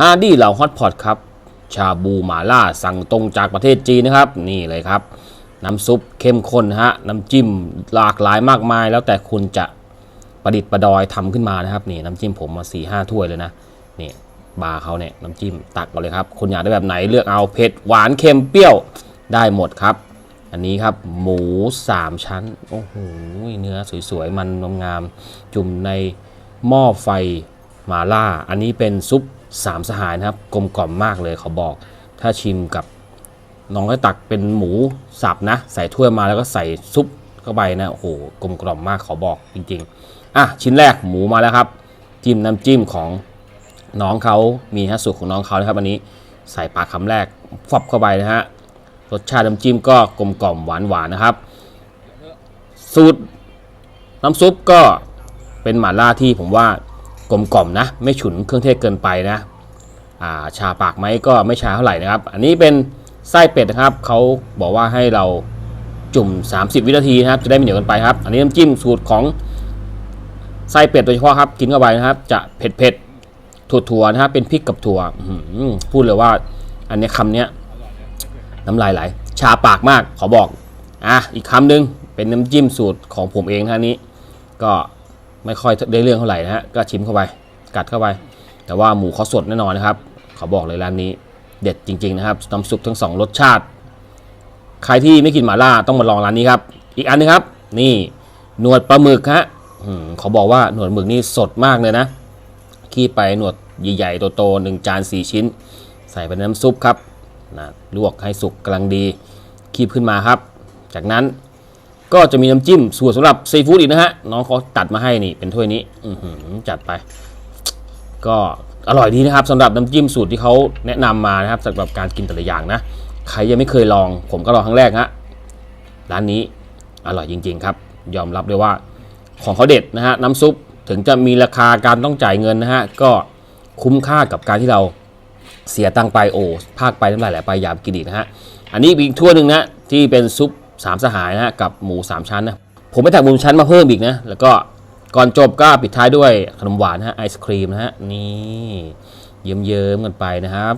ฮาร์ดี้เหล่าฮอตพอตครับ ชาบูหมาล่าสั่งตรงจากประเทศจีนนะครับ นี่เลยครับ น้ำซุปเข้มข้นฮะ น้ำจิ้มหลากหลายมากมาย แล้วแต่คุณจะประดิษฐ์ประดอยทำขึ้นมานะครับ นี่น้ำจิ้มผมมา4ี่ห้าถ้วยเลยนะ นี่บาร์เขาเนี่ยน้ำจิ้มตักมาเลยครับ คุณอยากได้แบบไหนเลือกเอาเผ็ดหวานเค็มเปรี้ยวได้หมดครับ อันนี้ครับหมู 3 ชั้น โอ้โหเนื้อสวยๆ มันงามๆจุ่มในหม้อไฟหมาล่า อันนี้เป็นซุป สามสหายนะครับกลมกล่อมมากเลยเขาบอก ถ้าชิมกับน้องก็ตักเป็นหมูสับนะ ใส่ถ้วยมาแล้วก็ใส่ซุปเข้าไปนะโอ้โหกลมกล่อมมากเขาบอกจริง ๆอะชิ้นแรกหมูมาแล้วครับ จิ้มน้ำจิ้มของน้องเขามีฮะสูตรของน้องเขานะครับอันนี้ใส่ปากคำแรกฟับเข้าไปนะฮะรสชาติน้ำจิ้มก็กลมกล่อมหวานหวานนะครับ สูตรน้ำซุปก็เป็นหม่าล่าที่ผมว่า กลมกล่อมนะ ไม่ฉุนเครื่องเทศเกินไปนะอ่าชาปากไหมก็ไม่ชาเท่าไหร่นะครับ อันนี้เป็นไส้เป็ดนะครับเขาบอกว่าให้เราจุ่ม 30 วินาทีนะครับ จะได้ไม่เหนียวเกันไปครับ อันนี้น้ำจิ้มสูตรของไส้เป็ดโดยเฉพาะครับ กินเข้าไปนะครับ จะเผ็ดเผ็ดๆถั่วนะครับ เป็นพริกกับถั่วพูดเลยว่า อันนี้คำเนี้ยน้ำลายไหล ชาปากมากขอบอก อะ อีกคำหนึ่งเป็นน้ำจิ้มสูตรของผมเองนะฮะนี้ ก็ ไม่ค่อยได้เรื่องเท่าไหร่นะฮะก็ชิมเข้าไปกัดเข้าไป แต่ว่าหมูเขาสดแน่นอนนะครับขอบอกเลยร้านนี้เด็ดจริง ๆ นะครับน้ำซุปทั้งสองรสชาติ ใครที่ไม่กินหม่าล่าต้องมาลองร้านนี้ครับ อีกอันนึงครับ นี่หนวดปลาหมึกฮะเขาบอกว่าหนวดหมึกนี่สดมากเลยนะขี้ไปหนวดใหญ่ๆโตๆหนึ่งจานสี่ชิ้น ใส่ไปในน้ำซุปครับนะลวกให้สุกกำลังดีคีบขึ้นมาครับ จากนั้น ก็จะมีน้ำจิ้มส่วนสำหรับซีฟู้ดอีกนะฮะ น้องเขาตัดมาให้นี่เป็นถ้วยนี้อืจัดไป ก็อร่อยดีนะครับสำหรับน้ำจิ้มสูตรที่เขาแนะนำมานะครับสำหรับการกินแต่ละอย่างนะ ใครยังไม่เคยลอง ผมก็ลองครั้งแรกฮะร้านนี้อร่อยจริง ๆ ครับ ยอมรับเลยว่าของเขาเด็ดนะฮะน้ำซุปถึงจะมีราคาการต้องจ่ายเงินนะฮะก็คุ้มค่ากับการที่เราเสียตังไปโอ้ภาคไปน้ำลายไหลไปอยากกินอีกนะฮะอันนี้อีกถ้วยหนึ่งนะที่เป็นซุป สามสหายนะฮะกับหมูสามชั้นนะผมไปถักหมูชั้นมาเพิ่มอีกนะแล้วก็ก่อนจบก็ปิดท้ายด้วยขนมหวานนะฮะไอศครีมนะฮะนี่เยิ้มๆกันไปนะครับ